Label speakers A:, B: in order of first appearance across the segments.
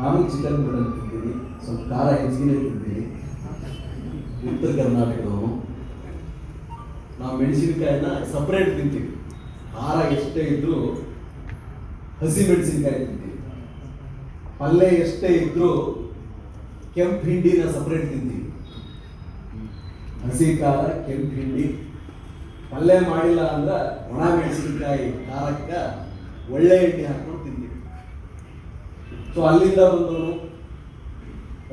A: ನಾನು ಚಿಕನ್ ಬಿಡಲು ತಿಂತೀನಿ ಸ್ವಲ್ಪ ಖಾರ ಹೆಚ್ಚಿಗೆ ತಿಂತೀನಿ ಉತ್ತರ ಕರ್ನಾಟಕದವನು. ನಾವು ಮೆಣಸಿನಕಾಯಿನ ಸಪ್ರೇಟ್ ತಿಂತೀವಿ. ಖಾರ ಎಷ್ಟೇ ಇದ್ದರೂ ಹಸಿ ಮೆಣಸಿನಕಾಯಿ ತಿಂತೀವಿ. ಪಲ್ಯ ಎಷ್ಟೇ ಇದ್ದರೂ ಕೆಂಪು ಹಿಂಡಿನ ಸಪ್ರೇಟ್ ತಿಂತೀವಿ. ಹಸಿ ಖಾರ, ಕೆಂಪು ಹಿಂಡಿ. ಪಲ್ಯ ಮಾಡಿಲ್ಲ ಅಂದ್ರೆ ಒಣ ಮೆಣಸಿನಕಾಯಿ ಖಾರಕ್ಕೆ ಒಳ್ಳೆ ಎಣ್ಣೆ ತಿಂತೀವಿ ಸೊ ಅಲ್ಲಿಂದ ಬಂದವರು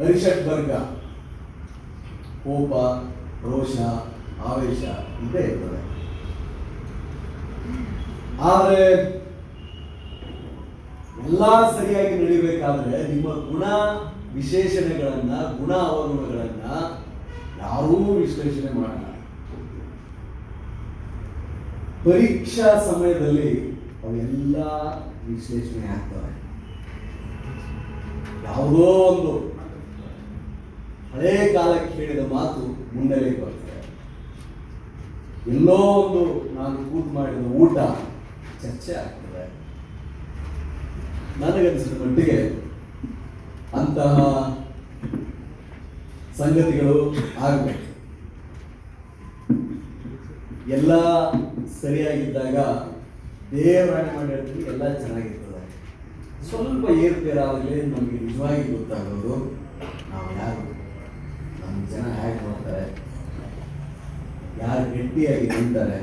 A: ಅರಿಷಟ್ ವರ್ಗ. ಕೋಪ, ರೋಷ, ಆವೇಶ ಇದೇ ಇರ್ತದೆ. ಆದರೆ ಎಲ್ಲ ಸರಿಯಾಗಿ ನಡಿಬೇಕಾದ್ರೆ ನಿಮ್ಮ ಗುಣ ವಿಶೇಷಣೆಗಳನ್ನ, ಗುಣ ಅವಗುಣಗಳನ್ನ ಯಾರೂ ವಿಶ್ಲೇಷಣೆ ಮಾಡಲ್ಲ. ಪರೀಕ್ಷಾ ಸಮಯದಲ್ಲಿ ಅವೆಲ್ಲ ವಿಶ್ಲೇಷಣೆ ಆಗ್ತವೆ ಯಾವುದೋ ಒಂದು ಹಳೇ ಕಾಲಕ್ಕೆ ಹೇಳಿದ ಮಾತು ಮುನ್ನೆಲೆಗೆ ಬರ್ತದೆ ಎಲ್ಲೋ ಒಂದು ನಾನು ಕೂತು ಮಾಡಿದ ಊಟ ಚರ್ಚೆ ಆಗ್ತದೆ. ನನಗನ್ಸಿದ ಮಟ್ಟಿಗೆ ಅಂತಹ ಸಂಗತಿಗಳು ಆಗಬೇಕು. ಎಲ್ಲ ಸರಿಯಾಗಿದ್ದಾಗ ದೇವರಾಣಿ ಮಾಡಿರ್ತೀವಿ ಎಲ್ಲ ಚೆನ್ನಾಗಿರ್ತದೆ ಸ್ವಲ್ಪ ಏರ್ಪೇರಾಗಲೇ ನಮಗೆ ನಿಜವಾಗಿ ಗೊತ್ತಾಗೋದು ನಾವು ಯಾರು? ನಮ್ಮ ಜನ ಹೇಗೆ ನೋಡ್ತಾರೆ? ಯಾರು ಗಟ್ಟಿಯಾಗಿ ನಿಂತಾರೆ?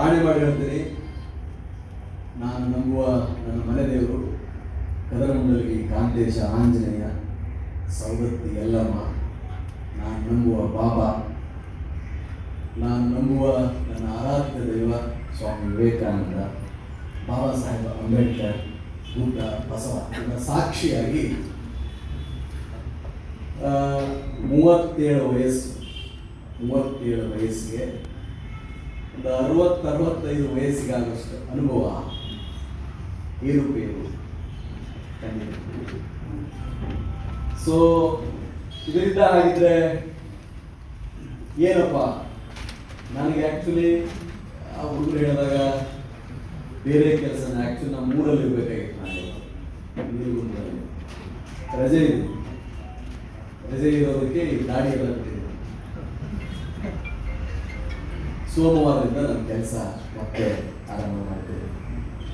A: ಆಣೆ ಮಾಡಿ ಹೇಳ್ತೀನಿ. ನಾನು ನಂಬುವ ನನ್ನ ಮನೆ ದೇವರು ಕಾಂತೇಶ ಆಂಜನೇಯ ಸವದತ್ತಿ ಎಲ್ಲಮ್ಮ ನಾನು ನಂಬುವ ಬಾಬಾ. ನಾನು ನಂಬುವ ನನ್ನ ಆರಾಧ್ಯ ದೈವ ಸ್ವಾಮಿ ವಿವೇಕಾನಂದ. ಬಾಬಾ ಸಾಹೇಬ್ ಅಂಬೇಡ್ಕರ್ ಗುಡ್ಡ ಬಸವ ಇವರ ಸಾಕ್ಷಿಯಾಗಿ ಮೂವತ್ತೇಳು ವಯಸ್ಸು, ಮೂವತ್ತೇಳು ವಯಸ್ಸಿಗೆ, ಒಂದು ಅರವತ್ತು, ಅರವತ್ತೈದು ವಯಸ್ಸಿಗಾಗುವಷ್ಟು ಅನುಭವ ಏರುಪೇರು ಸೊ ಇದರಿಂದ ಆಗಿದ್ರೆ ಏನಪ್ಪ? ನನಗೆ ಆ್ಯಕ್ಚುಲಿ ಆ ಹುಡುಗರು ಹೇಳಿದಾಗ ಬೇರೆ ಕೆಲಸನ ಆ್ಯಕ್ಚುಲಿ ನಮ್ಮ ಮೂಡಲ್ಲಿ ಇರಬೇಕಾಗಿತ್ತು. ರಜೆ ಇದೆ. ರಜೆ ಇರೋದಕ್ಕೆ ಗಾಡಿ ಎಲ್ಲ ಸೋಮವಾರದಿಂದ ನಮ್ಮ ಕೆಲಸ ಮತ್ತೆ ಆರಂಭ ಮಾಡ್ತೇವೆ.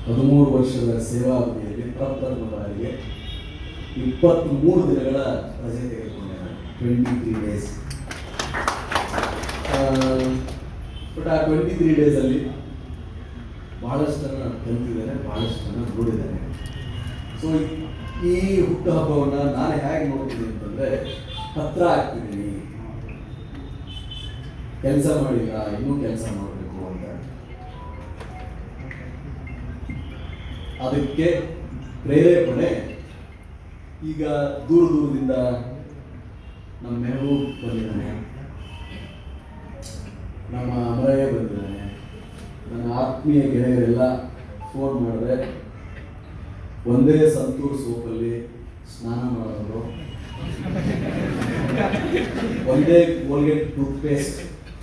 A: ಹದಿಮೂರು ವರ್ಷದ ಸೇವಾವಧಿಯಲ್ಲಿ ಪ್ರಪ್ರಥಮ ಬಾರಿಗೆ ಇಪ್ಪತ್ತ್ಮೂರು ದಿನಗಳ ರಜೆ ತೆಗೆದುಕೊಂಡೆ ಟ್ವೆಂಟಿ ತ್ರೀ ಡೇಸ್ ಬಟ್ ಆ ಟ್ವೆಂಟಿ ತ್ರೀ ಡೇಸಲ್ಲಿ ಭಾಳಷ್ಟನ್ನು ಕಲ್ತಿದ್ದೇನೆ ಭಾಳಷ್ಟನ್ನು ನೋಡಿದ್ದಾರೆ. ಸೊ ಈ ಹುಟ್ಟುಹಬ್ಬವನ್ನು ನಾನು ಹೇಗೆ ನೋಡ್ತೀನಿ ಅಂತಂದರೆ, ಹತ್ರ ಹಾಕ್ತಿದ್ದೀನಿ ಕೆಲಸ ಮಾಡಿಲ್ಲ ಇನ್ನೂ ಕೆಲಸ ಮಾಡಬೇಕು ಅಂತ. ಅದಕ್ಕೆ ಪ್ರೇರೇಪಣೆ. ಈಗ ದೂರ ದೂರದಿಂದ ನಮ್ಮ ಮೆಹಬೂಬ್ ಬಂದಿದ್ದಾನೆ. ನಮ್ಮ ಅಮರಯ್ಯ ಬಂದಿದ್ದಾನೆ. ನನ್ನ ಆತ್ಮೀಯ ಗೆಳೆಯರೆಲ್ಲ ಫೋನ್ ಮಾಡಿದ್ರೆ ಒಂದೇ ಸಂತೂರ್ ಸೋಪಲ್ಲಿ ಸ್ನಾನ ಮಾಡೋರು ಒಂದೇ ಕೋಲ್ಗೇಟ್ ಟೂತ್ ಪೇಸ್ಟ್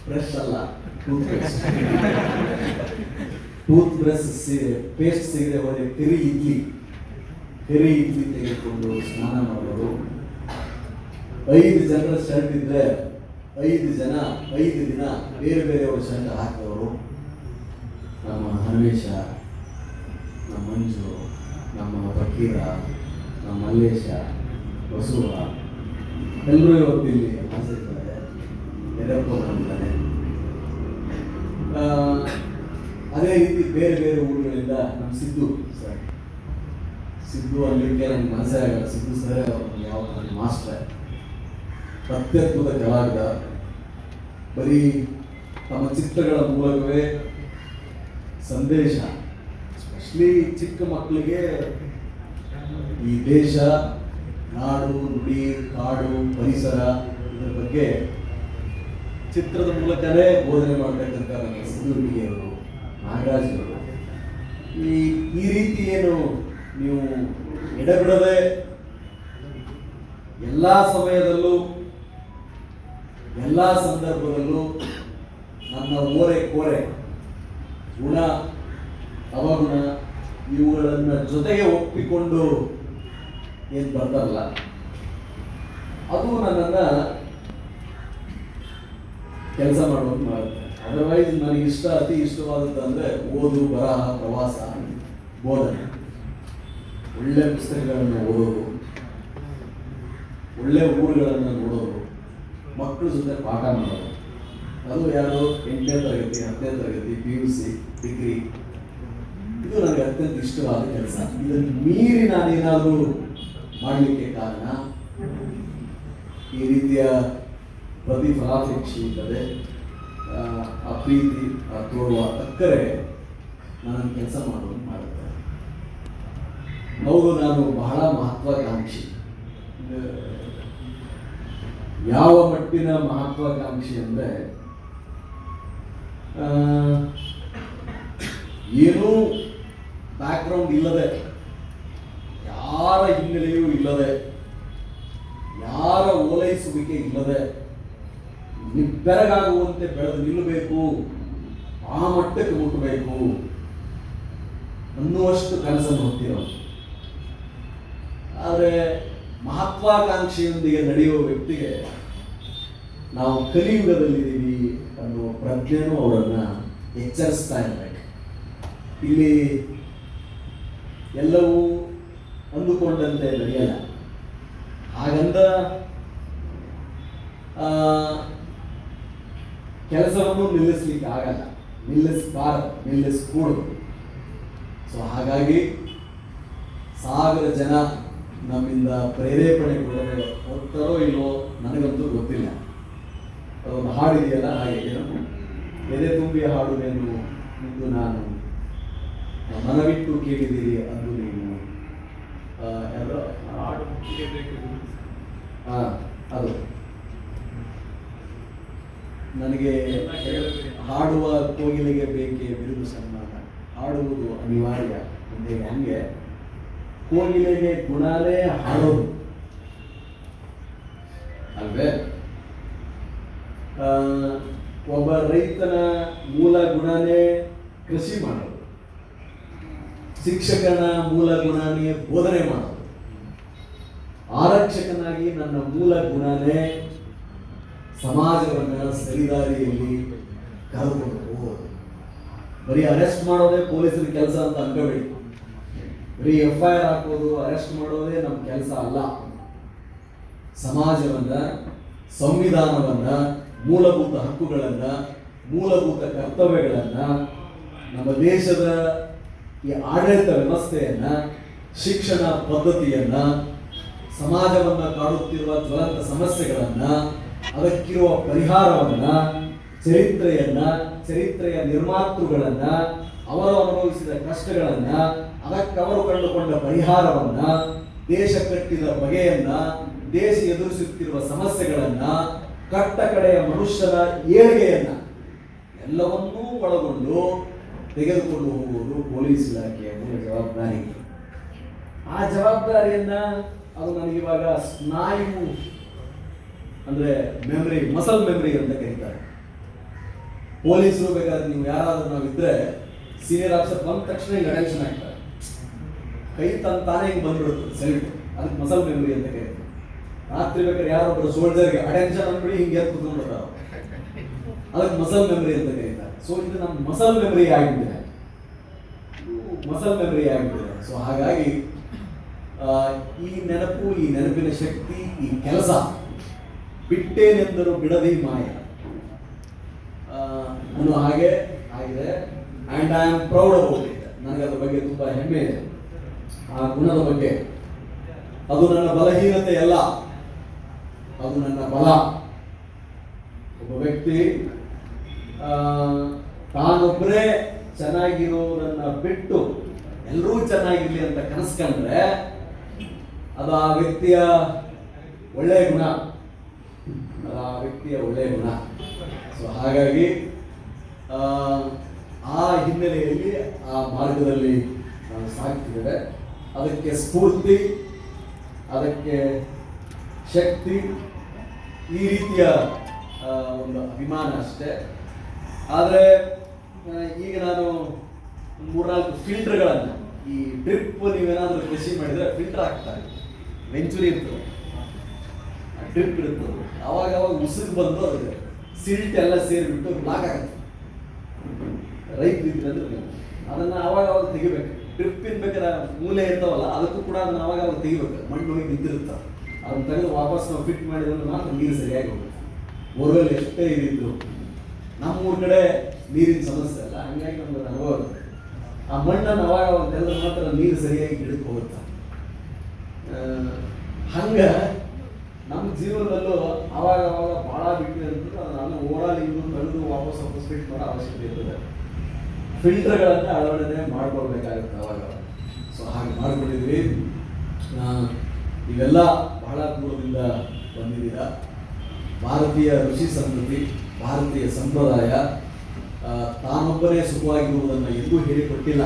A: ಬ್ರಷ್ ಅಲ್ಲ toothpaste toothbrush paste ಸಿಗದೆ ಹೋದ್ರೆ ತಿರಿ ಇಡ್ಲಿ. ತಿರಿ ಇಡ್ಲಿ ತೆಗೆದುಕೊಂಡು ಸ್ನಾನ ಮಾಡೋರು ಐದು ಜನರ ಶರ್ಟ್ ಇದ್ರೆ ಐದು ಜನ, ಐದು ದಿನ ಬೇರೆ ಬೇರೆಯವ್ರ ಶರ್ಟ್ ಹಾಕಿದವರು ನಮ್ಮ ಹನುಮೇಶ, ನಮ್ಮ ಮಂಜು, ನಮ್ಮ ಫಕೀರ, ನಮ್ಮ ಮಲ್ಲೇಶ, ಬಸವ, ಎಲ್ಲರೂ ಇವತ್ತು ಇಲ್ಲಿ ಹಾಜರಿದ್ದಾರೆ ಎಲ್ಲಪ್ಪ ಬಂದಿದ್ದಾರೆ. ಅದೇ ರೀತಿ ಬೇರೆ ಬೇರೆ ಊರುಗಳಿಂದ ನಮ್ಮ ಸಿದ್ದು ಸರ್. ಸಿದ್ದು ಅಲ್ಲಿಗೆ ನನಗೆ ಮನಸ್ಸೇ ಆಗಲ್ಲ. ಸಿದ್ದು ಸರ್ ಯಾವ ಮಾಸ್ಟರ್. ಅತ್ಯದ್ಭುತ ಕಲಾವಿದ. ಬರೀ ತಮ್ಮ ಚಿತ್ರಗಳ ಮೂಲಕವೇ ಸಂದೇಶ. ಎಸ್ಪೆಷಲಿ ಚಿಕ್ಕ ಮಕ್ಕಳಿಗೆ ಈ ದೇಶ, ನಾಡು, ನುಡಿ, ಕಾಡು, ಪರಿಸರ ಇದರ ಬಗ್ಗೆ ಚಿತ್ರದ ಮೂಲಕನೇ ಬೋಧನೆ ಮಾಡ್ತಕ್ಕಂಥ ನಮ್ಮ ನಾಗರಾಜ್ ಅವರು ಈ ಈ ರೀತಿ ಏನು ನೀವು ಎಡಬಿಡದೆ ಎಲ್ಲ ಸಮಯದಲ್ಲೂ, ಎಲ್ಲ ಸಂದರ್ಭದಲ್ಲೂ ನನ್ನ ಓರೆ ಕೋರೆ. ಗುಣ ಅವಗುಣ ಇವುಗಳನ್ನು ಜೊತೆಗೆ ಒಪ್ಪಿಕೊಂಡು ಏನು ಬರ್ತಾರಲ್ಲ? ಅದು ನನ್ನನ್ನು ಕೆಲಸ ಮಾಡೋದು ಮಾಡುತ್ತೆ. ಅದರ್ವೈಸ್ ನನಗೆ ಇಷ್ಟ, ಅತಿ ಇಷ್ಟವಾದದ್ದು ಅಂದರೆ ಓದು, ಬರಹ, ಪ್ರವಾಸ, ಬೋಧನೆ. ಒಳ್ಳೆ ಪುಸ್ತಕಗಳನ್ನು ಓದೋದು. ಒಳ್ಳೆ ಊರುಗಳನ್ನು ನೋಡೋದು. ಮಕ್ಕಳ ಜೊತೆ ಪಾಠ ಮಾಡೋದು. ಅದು ಯಾರು? ಎಂಟನೇ ತರಗತಿ ಹತ್ತನೇ ತರಗತಿ ಪಿ ಯು ಸಿ ಡಿಗ್ರಿ ಇದು ನನಗೆ ಅತ್ಯಂತ ಇಷ್ಟವಾದ ಕೆಲಸ. ಇದನ್ನು ಮೀರಿ ನಾನೇನಾದರೂ ಮಾಡಲಿಕ್ಕೆ ಕಾರಣ? ಈ ರೀತಿಯ ಪ್ರತಿಫಲಾಪೇಕ್ಷೆ ಇಲ್ಲದೆ ಆ, ಪ್ರೀತಿ ಆ ತೋರುವ ಅಕ್ಕರೆ ನಾನು ಕೆಲಸ ಮಾಡುವ ಮಾಡುತ್ತೆ. ಹೌದು ನಾನು ಬಹಳ ಮಹತ್ವಾಕಾಂಕ್ಷಿ. ಯಾವ ಮಟ್ಟಿನ ಮಹತ್ವಾಕಾಂಕ್ಷಿ ಅಂದರೆ ಏನೂ ಬ್ಯಾಕ್ಗ್ರೌಂಡ್ ಇಲ್ಲದೆ, ಯಾರ ಹಿನ್ನೆಲೆಯೂ ಇಲ್ಲದೆ, ಯಾರ ಓಲೈಸುವಿಕೆ ಇಲ್ಲದೆ, ನಿಬ್ಬೆರಗಾಗುವಂತೆ ಬೆಳೆದು ನಿಲ್ಲಬೇಕು, ಆ ಮಟ್ಟಕ್ಕೆ ಮುಟ್ಟಬೇಕು ಅನ್ನುವಷ್ಟು ಕನಸನ್ನು ಹೊತ್ತಿರೋ ಆದರೆ ಮಹತ್ವಾಕಾಂಕ್ಷೆಯೊಂದಿಗೆ ನಡೆಯುವ ವ್ಯಕ್ತಿಗೆ ನಾವು ಕಲಿಯುಗದಲ್ಲಿದ್ದೀವಿ ಅನ್ನುವ ಪ್ರಜ್ಞೆನೂ ಅವರನ್ನು ಎಚ್ಚರಿಸ್ತಾ ಇರಬೇಕು. ಇಲ್ಲಿ ಎಲ್ಲವೂ ಅಂದುಕೊಂಡಂತೆ ನಡೆಯಲ್ಲ. ಹಾಗಂದ ಆ, ಕೆಲಸವನ್ನು ನಿಲ್ಲಿಸ್ಲಿಕ್ಕೆ ಆಗಲ್ಲ. ನಿಲ್ಲಿಸಬಾರದು ನಿಲ್ಲಿಸ್ಕೂಡದು. ಸೊ ಹಾಗಾಗಿ ಸಾವಿರ ಜನ ನಮ್ಮಿಂದ ಪ್ರೇರೇಪಣೆ ಕೊಡದೆ ಹೋಗ್ತಾರೋ ಇಲ್ಲೋ ನನಗಂತೂ ಗೊತ್ತಿಲ್ಲ. ಅದೊಂದು ಹಾಡಿದೆಯಲ್ಲ ಹಾಗೆ ಎದೆ ತುಂಬಿ ಹಾಡುವೆನು ಎಂದು ನಾನು ಮನವಿಟ್ಟು ಕೇಳಿದಿರಿ ಅದು ನೀವು ಹಾ ಅದು. ನನಗೆ ಹಾಡುವ ಕೋಗಿಲೆಗೆ ಬೇಕೆ ಬಿರುದು ಸನ್ಮಾನ? ಹಾಡುವುದು ಅನಿವಾರ್ಯ. ಅಂದರೆ ಹಂಗೆ? ಕೋಗಿಲೆಗೆ ಗುಣಾಲೇ ಹಾಡೋದು. ಗುಣನೇ ಕೃಷಿ ಮಾಡೋದು. ಶಿಕ್ಷಕನ ಮೂಲ ಗುಣನೇ ಬೋಧನೆ ಮಾಡೋದು. ಆರಕ್ಷಕನಾಗಿ ನನ್ನ ಮೂಲ ಗುಣನೇ ಸಮಾಜವನ್ನ ಸರಿದಾರಿಯಲ್ಲಿ ಕರೆದುಕೊಂಡು ಹೋಗೋದು. ಬರೀ ಅರೆಸ್ಟ್ ಮಾಡೋದೇ ಪೊಲೀಸರ ಕೆಲಸ ಅಂತ ಅನ್ಕೋಬೇಡಿ. ಬರೀ ಎಫ್ ಐ ಆರ್ ಹಾಕೋದು, ಅರೆಸ್ಟ್ ಮಾಡೋದೇ ನಮ್ಮ ಕೆಲಸ ಅಲ್ಲ. ಸಮಾಜವನ್ನ, ಸಂವಿಧಾನವನ್ನ, ಮೂಲಭೂತ ಹಕ್ಕುಗಳನ್ನ ಮೂಲಭೂತ ಕರ್ತವ್ಯಗಳನ್ನು ನಮ್ಮ ದೇಶದ ಈ ಆಡಳಿತ ವ್ಯವಸ್ಥೆಯನ್ನು, ಶಿಕ್ಷಣ ಪದ್ಧತಿಯನ್ನ, ಸಮಾಜವನ್ನು ಕಾಡುತ್ತಿರುವ ಜ್ವಲಂತ ಸಮಸ್ಯೆಗಳನ್ನ, ಅದಕ್ಕಿರುವ ಪರಿಹಾರವನ್ನ, ಚರಿತ್ರೆಯನ್ನ, ಚರಿತ್ರೆಯ ನಿರ್ಮಾತೃಗಳನ್ನ, ಅವರು ಅನುಭವಿಸಿದ ಕಷ್ಟಗಳನ್ನ, ಅದಕ್ಕವರು ಕಂಡುಕೊಂಡ ಪರಿಹಾರವನ್ನ, ದೇಶ ಕಟ್ಟಿದ ಬಗೆಯನ್ನು, ದೇಶ ಎದುರಿಸುತ್ತಿರುವ ಸಮಸ್ಯೆಗಳನ್ನ ಕಟ್ಟ ಕಡೆಯ ಮನುಷ್ಯರ ಏಳಿಗೆಯನ್ನ ಎಲ್ಲವನ್ನೂ ಒಳಗೊಂಡು ತೆಗೆದುಕೊಂಡು ಹೋಗುವುದು ಪೊಲೀಸ್ ಇಲಾಖೆಯ ಮೂಲ ಜವಾಬ್ದಾರಿ. ಆ ಜವಾಬ್ದಾರಿಯನ್ನ ಅದು ನನಗೆ ಇವಾಗ ಸ್ನಾಯು ಅಂದ್ರೆ ಮೆಮರಿ ಮಸಲ್ ಮೆಮರಿ ಅಂತ ಕರೀತಾರೆ. ಪೊಲೀಸರು ಬೇಕಾದ್ರೆ ನೀವು ಯಾರಾದ್ರೂ ನಾವು ಇದ್ರೆ ಸೀನಿಯರ್ ಆಫೀಸರ್ ಬಂದ ತಕ್ಷಣ ಹಿಂಗೆ ಅಟೆನ್ಷನ್ ಆಗ್ತಾರೆ ಕೈ ತನ್ನ ತಾನೇ ಹಿಂಗೆ ಬಂದ್ಬಿಡುತ್ತೆ ಸೆಲ್ಟ್ ಅದಕ್ಕೆ ಮಸಲ್ ಮೆಮರಿ ಅಂತ ಕರೀತಾರೆ. ರಾತ್ರಿ ಬೇಕಾದ್ರೆ ಯಾರೊಬ್ಬರು ಸೋಲ್ಜರ್ಗೆ ಅಟೆನ್ಷನ್ ಅಂದ್ಬಿಡಿ ಹಿಂಗೆ ಎದ್ದು ಕುತ್ಕೊಂಡ್ಬಿಡ್ತಾರೆ ಅದಕ್ಕೆ ಮಸಲ್ ಮೆಮರಿ ಅಂತ ಕರೀತಾರೆ ಸೊ ಇದು ನಮ್ಮ ಮಸಲ್ ಮೆಮರಿ ಆಗಿಬಿಟ್ಟಿದೆ. ಮಸಲ್ ಮೆಮರಿ ಆಗಿದೆ ಸೊ ಹಾಗಾಗಿ ಈ ನೆನಪು ಈ ನೆನಪಿನ ಶಕ್ತಿ ಈ ಕೆಲಸ ಬಿಟ್ಟೇನೆಂದರೂ ಬಿಡದಿ ಮಾಯ. ಆ, ಅನ್ನೋ ಹಾಗೆ ಆಗಿದೆ. And I am proud about it ನನಗೆ ಅದ್ರ ಬಗ್ಗೆ ತುಂಬ ಹೆಮ್ಮೆ ಇದೆ. ಆ ಗುಣದ ಬಗ್ಗೆ. ಅದು ನನ್ನ ಬಲಹೀನತೆ ಅಲ್ಲ. ಅದು ನನ್ನ ಬಲ. ಒಬ್ಬ ವ್ಯಕ್ತಿ ತಾನೊಬ್ಬರೇ ಚೆನ್ನಾಗಿರೋದನ್ನ ಬಿಟ್ಟು ಎಲ್ಲರೂ ಚೆನ್ನಾಗಿರ್ಲಿ ಅಂತ ಕನಸ್ಕೊಂಡ್ರೆ ಅದು ಆ ವ್ಯಕ್ತಿಯ ಒಳ್ಳೆಯ ಗುಣ. ಆ ವ್ಯಕ್ತಿಯ ಒಳ್ಳೆಯ ಗುಣ. ಸೊ ಹಾಗಾಗಿ ಆ, ಆ ಹಿನ್ನೆಲೆಯಲ್ಲಿ ಆ ಮಾರ್ಗದಲ್ಲಿ ಸಾಗ್ತಿದ್ದೇವೆ. ಅದಕ್ಕೆ ಸ್ಫೂರ್ತಿ ಅದಕ್ಕೆ ಶಕ್ತಿ ಈ ರೀತಿಯ ಒಂದು ಅಭಿಮಾನ ಅಷ್ಟೇ. ಆದರೆ ಈಗ ನಾನು ಮೂರ್ನಾಲ್ಕು ಫಿಲ್ಟರ್ಗಳನ್ನು, ಈ ಡ್ರಿಪ್ ನೀವೇನಾದರೂ ಕೃಷಿ ಮಾಡಿದರೆ ಫಿಲ್ಟರ್ ಹಾಕ್ತಾರೆ ವೆಂಚುರಿ ಇರ್ತದೆ. ಡ್ರಿಪ್ ಇರ್ತದೆ. ಅವಾಗ ಅವಾಗ ಉಸಿರು ಬಂದು ಅದಕ್ಕೆ ಸಿಲ್ಟ್ ಎಲ್ಲ ಸೇರಿಬಿಟ್ಟು ಬ್ಲಾಕ್ ಆಗುತ್ತೆ. ರೈತ ಇದ್ರೆ ಅದನ್ನ ಅವಾಗ ಅವಾಗ ತೆಗಿಬೇಕು. ಡ್ರಿಪ್ ಬೇಕಾದ್ರೆ ಮೂಲೆ ಇರ್ತಾವಲ್ಲ, ಅದಕ್ಕೂ ಕೂಡ ಅದನ್ನು ಅವಾಗ ಅವಾಗ ತೆಗಿಬೇಕು. ಮಣ್ಣು ಹೋಗಿ ನಿಂತಿರುತ್ತೆ ಅದನ್ನ ತೆಗೆದು ವಾಪಸ್ ನಾವು ಫಿಟ್ ಮಾಡಿದ್ರೆ ಮಾತ್ರ ನೀರು ಸರಿಯಾಗಿ ಹೋಗುತ್ತೆ. ಬೋರ್ವೆಲ್ ಎಷ್ಟೇ ಇದಿದ್ರು ನಮ್ಮ ಊರ ಕಡೆ ನೀರಿನ ಸಮಸ್ಯೆ ಅಲ್ಲ. ಹಂಗಾಗಿ ನಮ್ಗೆ ಅನುಭವ ಆ ಮಣ್ಣನ್ನು ಅವಾಗ ಅವಾಗ ಮಾತ್ರ ನೀರು ಸರಿಯಾಗಿ ಗಿಡಕ್ಕೆ ಹೋಗುತ್ತ? ಹಂಗ ನಮ್ಮ ಜೀವನದಲ್ಲೂ ಅವಾಗ ಅವಾಗ ಭಾಳ ಬಿಟ್ಟಿದೆ ಅಂತಂದ್ರೆ ನಾನು ಓಡಾಲ್ ಇನ್ನು ತೆಗೆದು ವಾಪಸ್ ವಾಪಸ್ ಫಿಟ್ ಮಾಡೋ ಅವಶ್ಯಕತೆ ಇರ್ತದೆ. ಫಿಲ್ಟರ್ಗಳನ್ನ ಅಳವಡಿಕೆ ಮಾಡ್ಕೊಳ್ಬೇಕಾಗುತ್ತೆ ಅವಾಗ. ಸೊ ಹಾಗೆ ಮಾಡ್ಕೊಂಡಿದ್ವಿ ಇವೆಲ್ಲ ಬಹಳ ದೂರದಿಂದ ಬಂದಿದ್ದೀರಾ. ಭಾರತೀಯ ಋಷಿ ಸಂಸ್ಕೃತಿ. ಭಾರತೀಯ ಸಂಪ್ರದಾಯ ತಾನೊಬ್ಬನೇ ಸುಖವಾಗಿರುವುದನ್ನು ಎಂದೂ ಹೇಳಿಕೊಟ್ಟಿಲ್ಲ.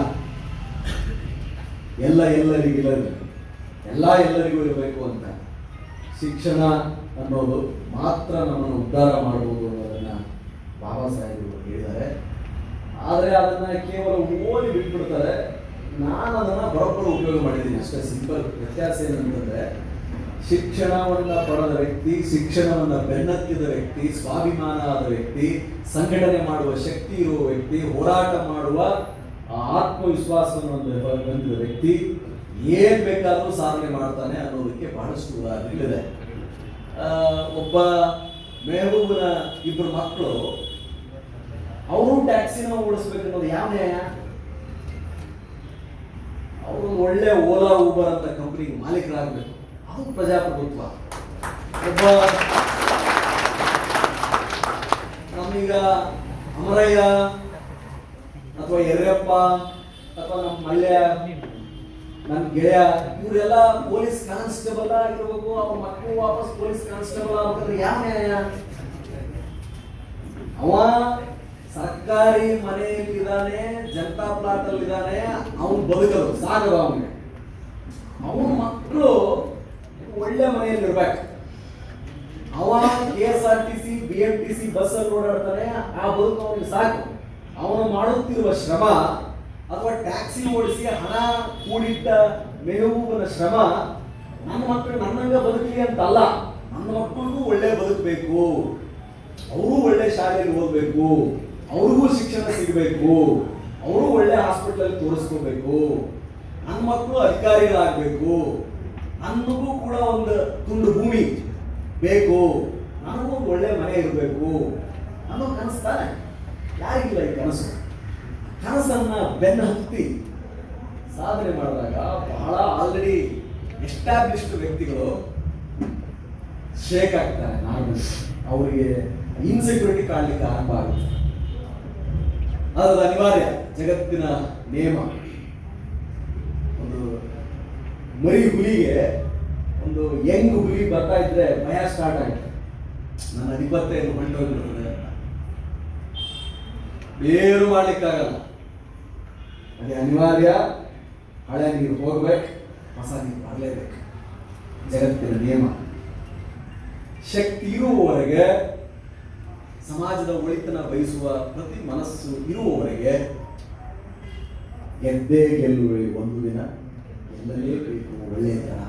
A: ಎಲ್ಲ ಎಲ್ಲರಿಗಿರಲಿ ಎಲ್ಲ ಎಲ್ಲರಿಗೂ ಇರಬೇಕು ಅಂತ ಶಿಕ್ಷಣ ಅನ್ನೋದು ಮಾತ್ರ ನಮ್ಮನ್ನು ಉದ್ಧಾರ ಮಾಡಬಹುದು ಅನ್ನೋದನ್ನು ಬಾಬಾ ಸಾಹೇಬರು ಹೇಳಿದ್ದಾರೆ. ಆದರೆ ಅದನ್ನು ಕೇವಲ ಓದಿ ಬಿಟ್ಬಿಡ್ತಾರೆ. ನಾನು ಅದನ್ನು ಬರೋಬ್ಬರ ಉಪಯೋಗ ಮಾಡಿದ್ದೀನಿ. ಅಷ್ಟೇ ಸಿಂಪಲ್ ವ್ಯತ್ಯಾಸ ಏನಂತಂದ್ರೆ ಶಿಕ್ಷಣವನ್ನ ಪಡೆದ ವ್ಯಕ್ತಿ, ಶಿಕ್ಷಣವನ್ನು ಬೆನ್ನತ್ತಿದ ವ್ಯಕ್ತಿ ಸ್ವಾಭಿಮಾನ ಆದ ವ್ಯಕ್ತಿ, ಸಂಘಟನೆ ಮಾಡುವ ಶಕ್ತಿ ಇರುವ ವ್ಯಕ್ತಿ, ಹೋರಾಟ ಮಾಡುವ ಆತ್ಮವಿಶ್ವಾಸವನ್ನು ಹೊಂದ- ಹೊಂದಿದ ವ್ಯಕ್ತಿ ಏನ್ ಬೇಕಾದರೂ ಸಾಧನೆ ಮಾಡ್ತಾನೆ ಅನ್ನೋದಕ್ಕೆ ಬಹಳಷ್ಟು ಉದಾಹರಣೆಗಳಿದೆ. ಒಬ್ಬ ಮೆಹಬೂಬನ ಇಬ್ಬರು ಮಕ್ಕಳು ಅವರು ಟ್ಯಾಕ್ಸಿನ ಓಡಿಸ್ಬೇಕು ಅನ್ನೋದು ಯಾವ ನ್ಯಾಯ? ಅವರು ಒಳ್ಳೆ ಓಲಾ ಊಬರ್ ಅಂತ ಕಂಪ್ನಿಗೆ ಮಾಲೀಕರಾಗಬೇಕು. ಅದು ಪ್ರಜಾಪ್ರಭುತ್ವ ಒಬ್ಬ ನಮ್ಮೀಗ ಅಮರಯ್ಯ ಅಥವಾ ಯರ್ಯಪ್ಪ ಅಥವಾ ನಮ್ಮ ಮಲ್ಯ ನನ್ನ ಗೆಳೆಯ ಇವರೆಲ್ಲ ಪೊಲೀಸ್ ಕಾನ್ಸ್ಟೇಬಲ್ ಆಗಿರ್ಬೇಕು ಅವ್ರ ಮಕ್ಕಳು ವಾಪಸ್ ಪೊಲೀಸ್ ಕಾನ್ಸ್ಟೇಬಲ್ ಆಗ್ಬೇಕಂದ್ರೆ ಯಾವ ನ್ಯಾಯ ಅವ ಸರ್ಕಾರಿ ಮನೆಯಲ್ಲಿ ಇದ್ದಾನೆ ಜನತಾ ಪ್ಲಾಟ್ ಅಲ್ಲಿ ಇದ್ದಾನೆ ಅವನು ಬದುಕಲು ಸಾಗದು ಅವನಿಗೆ ಅವನ ಮಕ್ಕಳು ಒಳ್ಳೆ ಮನೆಯಲ್ಲಿ ಇರ್ಬೇಕು. ಅವ K S R T C B M T C bus ಅಲ್ಲಿ ಓಡಾಡ್ತಾನೆ ಆ ಬದುಕು ಅವನಿಗೆ ಸಾಕು. ಅವನು ಮಾಡುತ್ತಿರುವ ಶ್ರಮ ಅಥವಾ ಟ್ಯಾಕ್ಸಿ ಓಡಿಸಿ ಹಣ ಕೂಡಿಟ್ಟ ಮೆಹಬೂಬನ ಶ್ರಮ ನನ್ನ ಮಕ್ಕಳು ನನ್ನಂಗ ಬದುಕಲಿ ಅಂತಲ್ಲ, ನನ್ನ ಮಕ್ಕಳಿಗೂ ಒಳ್ಳೆ ಬದುಕಬೇಕು ಅವರು ಒಳ್ಳೆ ಶಾಲೆಯಲ್ಲಿ ಓದಬೇಕು. ಅವ್ರಿಗೂ ಶಿಕ್ಷಣ ಸಿಗಬೇಕು. ಅವರು ಒಳ್ಳೆ ಹಾಸ್ಪಿಟಲ್ ತೋರಿಸ್ಕೋಬೇಕು. ನನ್ನ ಮಕ್ಕಳು ಅಧಿಕಾರಿಗಳಾಗಬೇಕು. ನನಗೂ ಕೂಡ ಒಂದು ತುಂಡು ಭೂಮಿ ಬೇಕು ನನಗೂ ಒಂದು ಒಳ್ಳೆ ಮನೆ ಇರಬೇಕು. ಅನ್ನೋ ಕನಸು ತಾನೆ. ಯಾರಿಗಿಲ್ಲ ಈ ಕನಸು? ಕನಸನ್ನ ಬೆನ್ನ ಹತ್ತಿ ಸಾಧನೆ ಮಾಡಿದಾಗ ಬಹಳ ಆಲ್ರೆಡಿ ಎಸ್ಟಾಬ್ಲಿಷ್ಡ್ ವ್ಯಕ್ತಿಗಳು ಶೇಕ್ ಆಗ್ತಾರೆ, ನಾರ್ಮಲ್. ಅವರಿಗೆ ಇನ್ಸೆಕ್ಯೂರಿಟಿ ಕಾಡ್ಲಿಕ್ಕೆ ಆರಂಭ ಆಗುತ್ತೆ. ಅದು ಅನಿವಾರ್ಯ. ಜಗತ್ತಿನ ನಿಯಮ. ಮರಿ ಹುಲಿಗೆ ಒಂದು ಯಂಗ್ ಹುಲಿ ಬರ್ತಾ ಇದ್ರೆ ಭಯ ಸ್ಟಾರ್ಟ್ ಆಯ್ತು. ನನ್ನ ಇಪ್ಪತ್ತೈದು ಹೊಂಟೋಗಿರ್ತದೆ ಅಂತ. ಬೇರು ಮಾಡ್ಲಿಕ್ಕಾಗಲ್ಲ. ಅದೇ ಅನಿವಾರ್ಯ, ಹಳೆ ನೀರು ಹೋಗ್ಬೇಕು, ಹೊಸ ನೀರು ಬರಲೇಬೇಕು. ಜಗತ್ತಿನ ನಿಯಮ. ಶಕ್ತಿ ಇರುವವರೆಗೆ, ಸಮಾಜದ ಒಳಿತನ ಬಯಸುವ ಪ್ರತಿ ಮನಸ್ಸು ಇರುವವರೆಗೆ ಎದ್ದೇ ಗೆಲ್ಲುವೆ ಒಂದು ದಿನ. ಗೆಲ್ಲಲೇಬೇಕು ಒಳ್ಳೆಯತನ.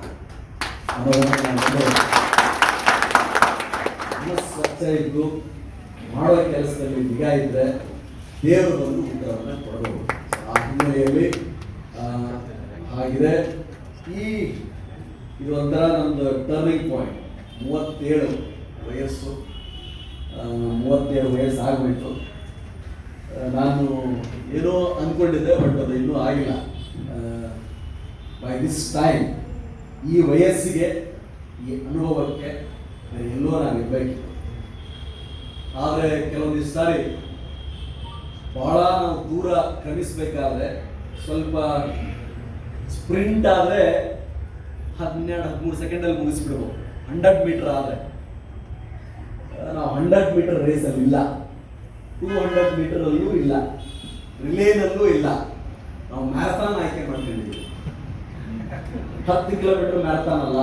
A: ಮನಸ್ಸು ಸ್ವಚ್ಛ ಇದ್ದು ಮಾಡುವ ಕೆಲಸದಲ್ಲಿ ನಿಗಾ ಇದ್ದರೆ ದೇವರು ಬಂದು ಉತ್ತರವನ್ನು ಕೊಡಬಹುದು ಆ ಹಿನ್ನೆಲೆಯಲ್ಲಿ ಆ, ಹಾಗಿದೆ ಈ ಇದು ಒಂಥರ ನಮ್ದು ಟರ್ನಿಂಗ್ ಪಾಯಿಂಟ್ ಮೂವತ್ತೇಳು ವಯಸ್ಸು ಮೂವತ್ತೇಳು ವಯಸ್ಸು ಆಗಬೇಕು ನಾನು ಏನೋ ಅಂದ್ಕೊಂಡಿದ್ದೆ ಬಟ್ ಅದು ಇನ್ನೂ ಆಗಿಲ್ಲ ಬೈ ದಿಸ್ ಟೈಮ್ ಈ ವಯಸ್ಸಿಗೆ, ಈ ಅನುಭವಕ್ಕೆ ಎಲ್ಲೋ ನಾನು ಇರಬೇಕು. ಆದರೆ ಕೆಲವೊಂದಿಷ್ಟು ಸಾರಿ ಬಹಳ ನಾವು ದೂರ ಕ್ರಮಿಸಬೇಕಾದ್ರೆ ಸ್ವಲ್ಪ ಸ್ಪ್ರಿಂಟ್ ಆದರೆ ಹನ್ನೆರಡು, ಹದಿಮೂರು ಸೆಕೆಂಡಲ್ಲಿ ಮುಗಿಸ್ಬಿಡ್ಬೋದು. ಹಂಡ್ರೆಡ್ ಮೀಟರ್ ಆದರೆ. ನಾವು ಹಂಡ್ರೆಡ್ ಮೀಟರ್ ರೇಸಲ್ಲಿ ಇಲ್ಲ. ಟೂ ಹಂಡ್ರೆಡ್ ಮೀಟರಲ್ಲೂ ಇಲ್ಲ. ರಿಲೇನಲ್ಲೂ ಇಲ್ಲ. ನಾವು ಮ್ಯಾರಥಾನ್ ಆಯ್ಕೆ ಮಾಡ್ಕೊಂಡಿದ್ದೀವಿ. ಹತ್ತು ಕಿಲೋಮೀಟರ್ ಮ್ಯಾರಥಾನ್ ಅಲ್ಲ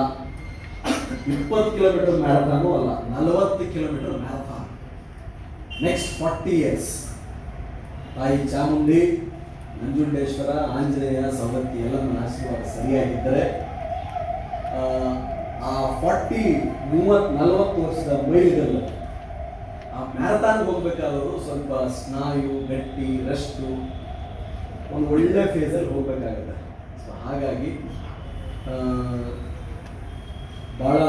A: ಇಪ್ಪತ್ತು ಕಿಲೋಮೀಟರ್ ಮ್ಯಾರಥಾನು ಅಲ್ಲ ನಲವತ್ತು kilometre marathon. Next forty years ತಾಯಿ ಚಾಮುಂಡಿ ನಂಜುಂಡೇಶ್ವರ ಆಂಜನೇಯ ಸವದತ್ತಿ ಎಲ್ಲ ನನ್ನ ಆಶೀರ್ವಾದ ಸರಿಯಾಗಿದ್ದರೆ ಆ, ಫಾರ್ಟಿ ಮೂವತ್ತು ನಲವತ್ತು ವರ್ಷದ ಮೈಲಿಗಲ್ಲ ಆ ಮ್ಯಾರಥಾನ್ಗೆ ಹೋಗ್ಬೇಕಾದವರು ಸ್ವಲ್ಪ ಸ್ನಾಯು ಗಟ್ಟಿ ರೆಸ್ಟು ಒಂದು ಒಳ್ಳೆ ಫೇಸಲ್ಲಿ ಹೋಗ್ಬೇಕಾಗುತ್ತೆ. ಸೊ ಹಾಗಾಗಿ ಭಾಳ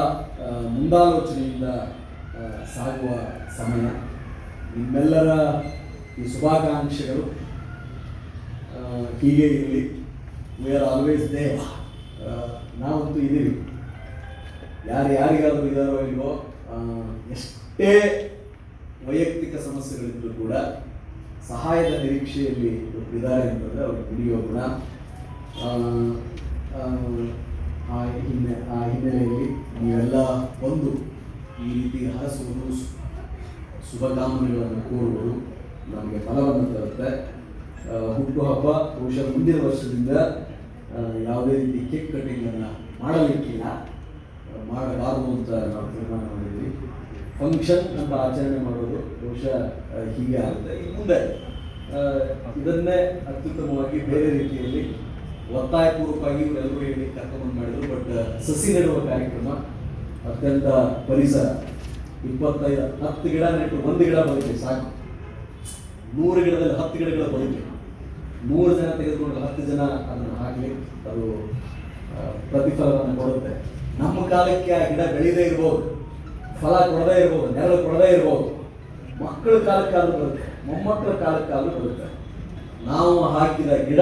A: ಮುಂದಾಲೋಚನೆಯಿಂದ ಸಾಗುವ ಸಮಯ. ನಿಮ್ಮೆಲ್ಲರ ಈ ಶುಭಾಕಾಂಕ್ಷೆಗಳು. ಹೀಗೆ ಇರಲಿ. ವಿ ಆರ್ ಆಲ್ವೇಸ್ ದೇ ನಾವಂತೂ ಇದ್ದೀವಿ. ಯಾರು ಯಾರಿಗಾದರೂ ಇದಾರೋ ಇಲ್ವೋ ಎಷ್ಟೇ ವೈಯಕ್ತಿಕ ಸಮಸ್ಯೆಗಳಿದ್ದರೂ ಕೂಡ ಸಹಾಯದ ನಿರೀಕ್ಷೆಯಲ್ಲಿ ಇದ್ದಾರೆ ಅಂತಂದರೆ ಅವ್ರಿಗೆ ದುಡಿಯೋ ಗುಣ. ಆ, ಹಿನ್ನೆ ಆ ಹಿನ್ನೆಲೆಯಲ್ಲಿ ನೀವೆಲ್ಲ ಬಂದು ಈ ರೀತಿ ಹರಸುವುದು ಶುಭಕಾಮನೆಗಳನ್ನು ಕೋರುವುದು ನಮಗೆ ಫಲವನ್ನು ತರುತ್ತೆ. ಹುಟ್ಟುಹಬ್ಬ ಬಹುಶಃ ಮುಂದಿನ ವರ್ಷದಿಂದ ಯಾವುದೇ ರೀತಿ ಕೇಕ್ ಕಟ್ಟಿಂಗನ್ನು ಮಾಡಲಿಕ್ಕಿಲ್ಲ. ಮಾಡಬಾರದು ಅಂತ ನಾವು ತೀರ್ಮಾನ ಮಾಡಿದ್ವಿ. ಫಂಕ್ಷನ್ ಅಂತ ಆಚರಣೆ ಮಾಡೋದು ಬಹುಶಃ ಹೀಗೆ ಆಗುತ್ತೆ. ಮುಂದೆ ಇದನ್ನೇ ಅತ್ಯುತ್ತಮವಾಗಿ ಬೇರೆ ರೀತಿಯಲ್ಲಿ ಒತ್ತಾಯಪೂರ್ವಕವಾಗಿ ಇವರೆಲ್ಲರೂ ಹೇಳಿ ಕರ್ಕೊಂಡು ಮಾಡಿದ್ರು ಬಟ್ ಸಸಿ ನೆಡುವ ಕಾರ್ಯಕ್ರಮ, ಅತ್ಯಂತ ಪರಿಸರ, ಇಪ್ಪತ್ತೈದು, ಹತ್ತು ಗಿಡ ನೆಟ್ಟು ಒಂದು ಗಿಡ ಬದುಕಿ ಸಾಕು. ನೂರು ಗಿಡದಲ್ಲಿ ಹತ್ತು ಗಿಡಗಳ ಬದುಕಿ ನೂರು ಜನ ತೆಗೆದುಕೊಂಡು ಹತ್ತು ಜನ ಅದನ್ನು ಹಾಕಲಿ, ಅದು ಪ್ರತಿಫಲವನ್ನು ಕೊಡುತ್ತೆ. ನಮ್ಮ ಕಾಲಕ್ಕೆ ಆ ಗಿಡ ಬೆಳೀದೇ ಇರ್ಬೋದು. ಫಲ ಕೊಡದೇ ಇರ್ಬೋದು, ನೆರಳು ಕೊಡದೇ ಇರ್ಬೋದು. ಮಕ್ಕಳ ಕಾಲಕ್ಕಾದ್ರೂ ಬರುತ್ತೆ, ಮೊಮ್ಮಕ್ಕಳ ಕಾಲಕ್ಕಾದ್ರೂ ಬರುತ್ತೆ. ನಾವು ಹಾಕಿದ ಗಿಡ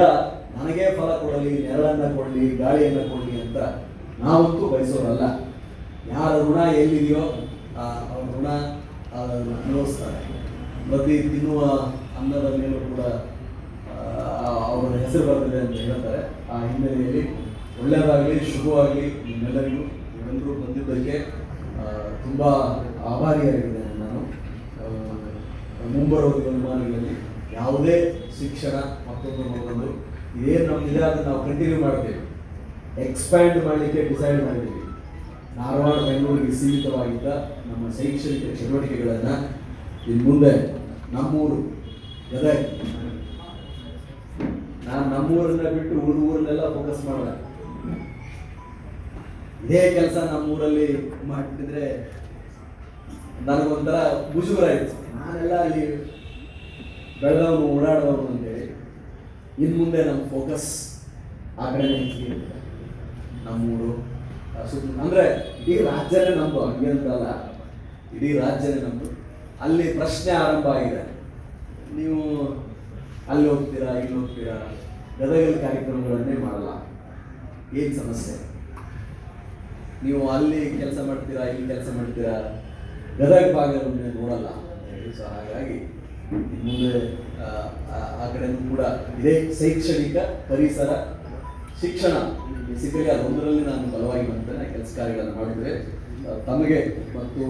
A: ನನಗೇ ಫಲ ಕೊಡಲಿ, ನೆರಳನ್ನು ಕೊಡಲಿ, ಗಾಳಿಯನ್ನು ಕೊಡಲಿ ಅಂತ ನಾವಂತೂ ಬಯಸೋರಲ್ಲ. ಯಾರ ಋಣ ಎಲ್ಲಿದೆಯೋ ಅವ್ರ ಋಣ ಅನುಭವಿಸ್ತಾರೆ. ಪ್ರತಿ ತಿನ್ನುವ ಅನ್ನದ ಮೇಲೂ ಕೂಡ ಅವರ ಹೆಸರು ಬರ್ತದೆ ಅಂತ ಹೇಳ್ತಾರೆ. ಆ ಹಿನ್ನೆಲೆಯಲ್ಲಿ ಒಳ್ಳೆಯದಾಗಲಿ, ಶುಭವಾಗಲಿ ನಿಮ್ಮೆಲ್ಲರಿಗೂ. ನೀವೆಲ್ಲರೂ ಬಂದಿದ್ದಕ್ಕೆ ತುಂಬ ಆಭಾರಿಯಾಗಿದ್ದೇನೆ ನಾನು. ಮುಂಬರುವ ದಿನಮಾನಗಳಲ್ಲಿ ಯಾವುದೇ ಶಿಕ್ಷಣ ಮತ್ತೊಂದು ಮತ್ತೊಂದು ಇದೇನು ನಮ್ಮಿದೆ ಅದನ್ನು ನಾವು ಕಂಟಿನ್ಯೂ ಮಾಡ್ತೇವೆ. ಎಕ್ಸ್ಪ್ಯಾಂಡ್ ಮಾಡಲಿಕ್ಕೆ ಡಿಸೈಡ್ ಮಾಡಿದ್ದೀವಿ. ಧಾರವಾಡ, ಬೆಂಗಳೂರಿಗೆ ಸೀಮಿತವಾಗಿದ್ದ ನಮ್ಮ ಶೈಕ್ಷಣಿಕ ಚಟುವಟಿಕೆಗಳನ್ನು ಇನ್ನು ಮುಂದೆ ನಮ್ಮೂರು ಗದಗ ನಾನು ನಮ್ಮೂರನ್ನ ಬಿಟ್ಟು ಊರು ಊರನ್ನೆಲ್ಲ ಫೋಕಸ್ ಮಾಡಲ್ಲ. ಇದೇ ಕೆಲಸ ನಮ್ಮೂರಲ್ಲಿ ಮಾಡ್ತಿದ್ರೆ ನನಗೊಂಥರ ಮುಜುಗರ ನಾನೆಲ್ಲ ಅಲ್ಲಿ ಬೆಳೆದವನು ಓಡಾಡೋನು ಅಂತೇಳಿ ಇನ್ನು ಮುಂದೆ ನಮ್ಮ ಫೋಕಸ್ ಆ ಕಡೆ ನಮ್ಮೂರು ಅಂದ್ರೆ ಅಂದರೆ ಇಡೀ ರಾಜ್ಯನೇ ನಮ್ಮದು ಹಂಗೆ ಅಂತಲ್ಲ. ಇಡೀ ರಾಜ್ಯನೇ ನಮ್ಮದು ಅಲ್ಲಿ ಪ್ರಶ್ನೆ ಆರಂಭ ಆಗಿದೆ. ನೀವು ಅಲ್ಲಿ ಹೋಗ್ತೀರಾ, ಇಲ್ಲಿ ಹೋಗ್ತೀರಾ? ಗದಗಲ್ಲಿ ಕಾರ್ಯಕ್ರಮಗಳನ್ನೇ ಮಾಡಲ್ಲ. ಏನು ಸಮಸ್ಯೆ? ನೀವು ಅಲ್ಲಿ ಕೆಲಸ ಮಾಡ್ತೀರಾ, ಇಲ್ಲಿ ಕೆಲಸ ಮಾಡ್ತೀರಾ? ಗದಗ ಭಾಗವನ್ನು ನೋಡಲ್ಲ. ಸೊ, ಹಾಗಾಗಿ ಮುಂದೆ ಆ, ಆ ಕೂಡ ಇದೇ ಶೈಕ್ಷಣಿಕ ಪರಿಸರ ಶಿಕ್ಷಣ. ಬೇಸಿಕಲಿ ಅದೊಂದರಲ್ಲಿ ನಾನು ಬಲವಾಗಿ ಬರ್ತೇನೆ ಕೆಲಸ ಕಾರ್ಯಗಳನ್ನು ಮಾಡಿದರೆ ತಮಗೆ ಮತ್ತು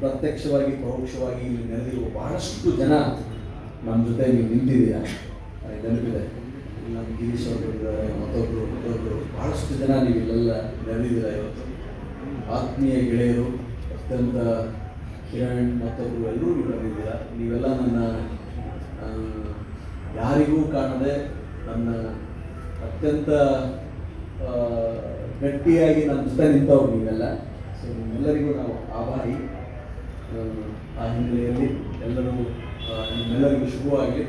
A: ಪ್ರತ್ಯಕ್ಷವಾಗಿ ಪರೋಕ್ಷವಾಗಿ ಇಲ್ಲಿ ನೆರೆದಿರುವ ಬಹಳಷ್ಟು ಜನ ನಮ್ಮ ಜೊತೆ ನೀವು ನಿಂತಿದ್ದೀರಾ? ನೆನಪಿದೆ. ನಮ್ಮ ಗಿರೀಶ್ ಅವರು ಇದ್ದಾರೆ ಮತ್ತೊಬ್ಬರು ಮತ್ತೊಬ್ಬರು ಬಹಳಷ್ಟು ಜನ ನೀವು ಇಲ್ಲೆಲ್ಲ ನೆರೆದಿದ್ದೀರಾ ಇವತ್ತು? ಆತ್ಮೀಯ ಗೆಳೆಯರು ಅತ್ಯಂತ ಕಿರಣ್ ಮತ್ತೊಬ್ಬರು ಎಲ್ಲರೂ ನೆರೆದಿದ್ದೀರಾ ನೀವೆಲ್ಲ ನನ್ನ ಯಾರಿಗೂ ಕಾಣದೆ ನನ್ನ ಅತ್ಯಂತ ಗಟ್ಟಿಯಾಗಿ ನನ್ನ ಜೊತೆ ನಿಂತವ್ರು ನೀವೆಲ್ಲ. ಸೊ ನಿಮ್ಮೆಲ್ಲರಿಗೂ ನಾವು ಆಭಾರಿ. ಆ, ಹಿನ್ನೆಲೆಯಲ್ಲಿ ಎಲ್ಲರೂ ನಿಮ್ಮೆಲ್ಲರಿಗೂ ಶುಭವಾಗಿ